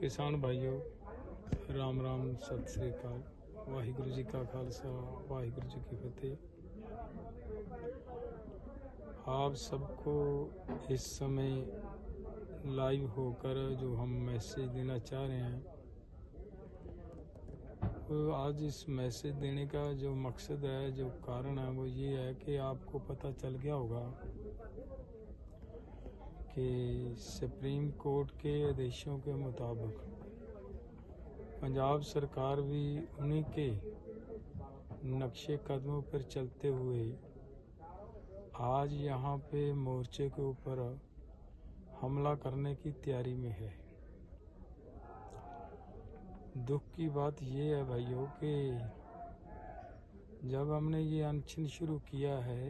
किसान भाइयों, राम राम, सत श्रीकाल वाहगुरु जी का खालसा, वाहगुरु जी की फतेह। आप सबको इस समय लाइव होकर जो हम मैसेज देना चाह रहे हैं तो आज इस मैसेज देने का जो मकसद है, जो कारण है, वो ये है कि आपको पता चल गया होगा कि सुप्रीम कोर्ट के आदेशों के मुताबिक, पंजाब सरकार भी उन्हीं के नक्शे कदमों पर चलते हुए आज यहाँ पे मोर्चे के ऊपर हमला करने की तैयारी में है। दुख की बात ये है भाइयों कि जब हमने ये अनशन शुरू किया है